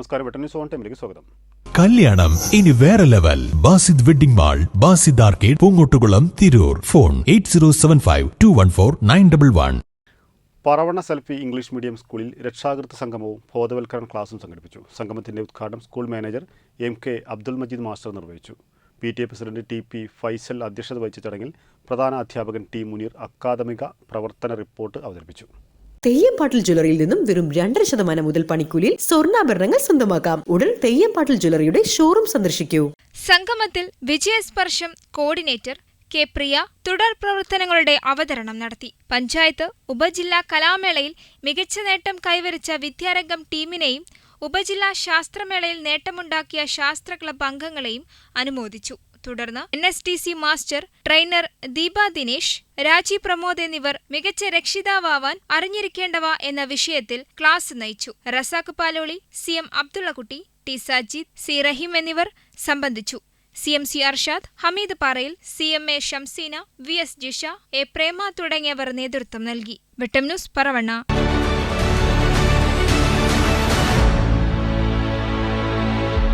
നമസ്കാരം. Vettan news on ടൈമിലേക്ക് സ്വാഗതം. കല്യാണം. ഇനി വേറെ level. Basid wedding mall Basid arcade Poongottukulam Tirur. Phone eight zero seven five two one four nine double one. Paravanna selfie English medium സ്കൂളിൽ രക്ഷാകൃത സംഗമവും ബോധവൽക്കരണ ക്ലാസും സംഘടിപ്പിച്ചു. സംഗമത്തിന്റെ ഉദ്ഘാടനം school manager M K Abdul Majeed master നിർവഹിച്ചു. P T A president T P Faisal അധ്യക്ഷത വഹിച്ച ചടങ്ങിൽ പ്രധാന അധ്യാപകൻ ടി മുനീർ അക്കാദമിക പ്രവർത്തന റിപ്പോർട്ട് അവതരിപ്പിച്ചു. തെയ്യംപാട്ടിൽ ജ്വല്ലറിയിൽ നിന്നും വെറും രണ്ടര ശതമാനം മുതൽ പണിക്കൂലിയിൽ സ്വർണാഭരണങ്ങൾ സ്വന്തമാക്കാം. ഉടൻ തെയ്യംപാട്ടിൽ ജ്വല്ലറിയുടെ ഷോറൂം സന്ദർശിക്കൂ. സംഗമത്തിൽ വിജയസ്പർശം കോർഡിനേറ്റർ കെ പ്രിയ തുടർ പ്രവർത്തനങ്ങളുടെ അവതരണം നടത്തി. പഞ്ചായത്ത് ഉപജില്ലാ കലാമേളയിൽ മികച്ച നേട്ടം കൈവരിച്ച വിദ്യാരംഗം ടീമിനെയും ഉപജില്ലാ ശാസ്ത്രമേളയിൽ നേട്ടമുണ്ടാക്കിയ ശാസ്ത്ര ക്ലബ് അംഗങ്ങളെയും അനുമോദിച്ചു. തുടർന്ന് N S T C master trainer Deepa Dinesh Raji Pramod എന്നിവർ മികച്ച രക്ഷിതാവാൻ അറിഞ്ഞിരിക്കേണ്ടവ എന്ന വിഷയത്തിൽ ക്ലാസ് നയിച്ചു. Razak Paloli C M Abdullakutty T Sajeed C Raheem എന്നിവർ സംബന്ധിച്ചു. C M C Arshad Hameed Parayil C M A Shamseena V S Jisha A Prema തുടങ്ങിയവർ നേതൃത്വം നൽകി. വെട്ടം ന്യൂസ് പറവണ്ണ.